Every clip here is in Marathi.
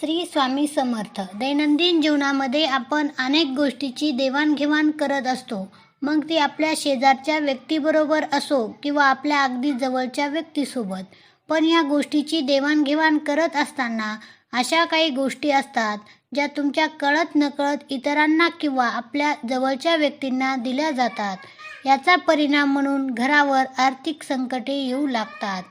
श्री स्वामी समर्थ. दैनंदिन जीवनामध्ये आपण अनेक गोष्टीची देवाणघेवाण करत असतो. मग ती आपल्या शेजारच्या व्यक्तीबरोबर असो किंवा आपल्या अगदी जवळच्या व्यक्तीसोबत. पण या गोष्टीची देवाणघेवाण करत असताना अशा काही गोष्टी असतात ज्या तुमच्या कळत नकळत इतरांना किंवा आपल्या जवळच्या व्यक्तींना दिल्या जातात. याचा परिणाम म्हणून घरावर आर्थिक संकटे येऊ लागतात.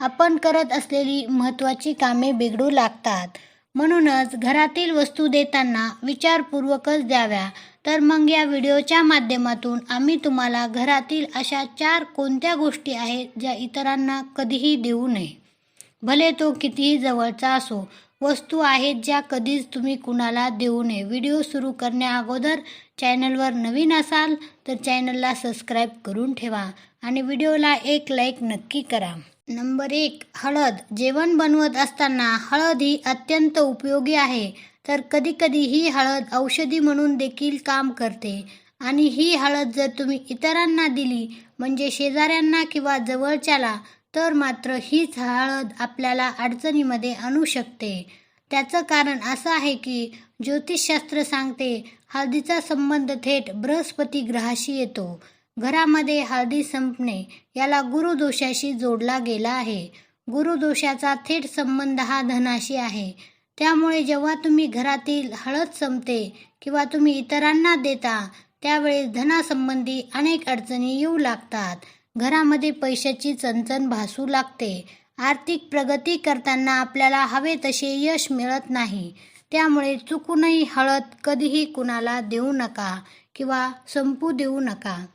आपण करत असलेली महत्त्वाची कामे बिघडू लागतात. म्हणूनच घरातील वस्तू देताना विचारपूर्वकच द्याव्या. तर मग या व्हिडिओच्या माध्यमातून आम्ही तुम्हाला घरातील अशा चार कोणत्या गोष्टी आहेत ज्या इतरांना कधीही देऊ नये. भले तो कितीही जवळचा असो वस्तू आहेत ज्या कधीच तुम्ही कुणाला देऊ नये. व्हिडिओ सुरू करण्या अगोदर चॅनलवर नवीन असाल तर चॅनलला सबस्क्राईब करून ठेवा आणि व्हिडिओला एक लाईक नक्की करा. नंबर एक हळद. जेवण बनवत असताना हळद ही अत्यंत उपयोगी आहे. तर कधीकधी ही हळद औषधी म्हणून देखील काम करते. आणि ही हळद जर तुम्ही इतरांना दिली म्हणजे शेजाऱ्यांना किंवा जवळच्याला तर मात्र हीच हळद आपल्याला अडचणीमध्ये आणू शकते. त्याचं कारण असं आहे की ज्योतिषशास्त्र सांगते हळदीचा संबंध थेट बृहस्पती ग्रहाशी येतो. घरामध्ये हळदी संपणे याला गुरुदोषाशी जोडला गेला आहे. गुरुदोषाचा थेट संबंध हा धनाशी आहे. त्यामुळे जेव्हा तुम्ही घरातील हळद संपते किंवा तुम्ही इतरांना देता त्यावेळेस धनासंबंधी अनेक अडचणी येऊ लागतात. घरामध्ये पैशाची चणचण भासू लागते. आर्थिक प्रगती करताना आपल्याला हवे तसे यश मिळत नाही. त्यामुळे चुकूनही हळद कधीही कुणाला देऊ नका किंवा संपू देऊ नका.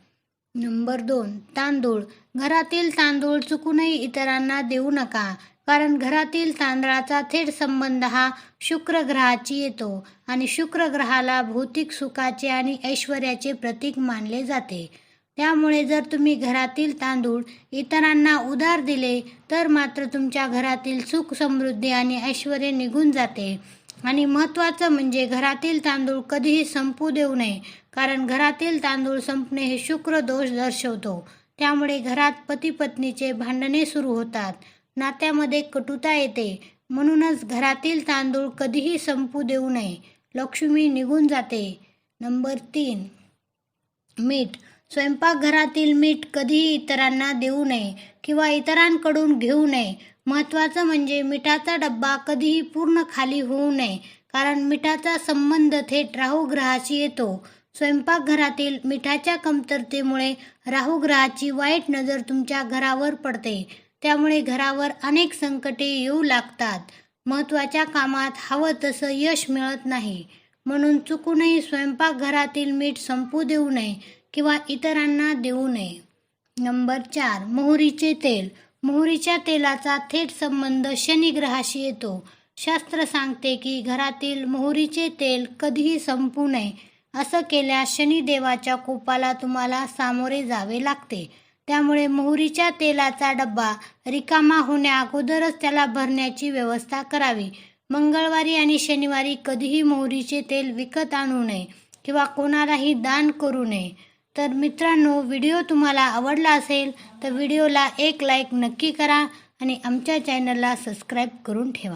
नंबर दोन तांदूळ. घरातील तांदूळ चुकूनही इतरांना देऊ नका कारण घरातील तांदळाचा थेट संबंध हा शुक्र ग्रहाची येतो आणि शुक्र ग्रहाला भौतिक सुखाचे आणि ऐश्वर्याचे प्रतीक मानले जाते. त्यामुळे जर तुम्ही घरातील तांदूळ इतरांना उधार दिले तर मात्र तुमच्या घरातील सुख समृद्धी आणि ऐश्वर निघून जाते. आणि महत्त्वाचं म्हणजे घरातील तांदूळ कधीही संपू देऊ नये कारण घरातील तांदूळ संपणे हे शुक्र दोष दर्शवतो. त्यामुळे घरात पती पत्नीचे भांडणे सुरू होतात. नात्यामध्ये कटुता येते. म्हणूनच घरातील तांदूळ कधीही संपू देऊ नये. लक्ष्मी निघून जाते. नंबर तीन. मीठ. स्वयंपाकघरातील मीठ कधीही इतरांना देऊ नये किंवा इतरांकडून घेऊ नये. महत्त्वाचं म्हणजे मिठाचा डब्बा कधीही पूर्ण खाली होऊ नये कारण मिठाचा संबंध थेट राहू ग्रहाशी येतो. स्वयंपाकघरातील मिठाच्या कमतरतेमुळे राहू ग्रहाची वाईट नजर तुमच्या घरावर पडते. त्यामुळे घरावर अनेक संकटे येऊ लागतात. महत्त्वाच्या कामात हवं तसं यश मिळत नाही. म्हणून चुकूनही स्वयंपाकघरातील मीठ संपू देऊ नये किंवा इतरांना देऊ नये. नंबर चार मोहरीचे तेल. मोहरीच्या तेलाचा थेट संबंध शनी ग्रहाशी येतो. शास्त्र सांगते की घरातील मोहरीचे तेल कधीही संपू नये. असं केल्यास शनिदेवाच्या कोपाला तुम्हाला सामोरे जावे लागते. त्यामुळे मोहरीच्या तेलाचा डब्बा रिकामा होण्या अगोदरच त्याला भरण्याची व्यवस्था करावी. मंगळवारी आणि शनिवारी कधीही मोहरीचे तेल विकत आणू नये किंवा कोणालाही दान करू नये. तर मित्रांनो व्हिडिओ तुम्हाला आवडला असेल तर व्हिडिओला एक लाईक नक्की करा आणि आमच्या चॅनलला सबस्क्राईब करून ठेवा.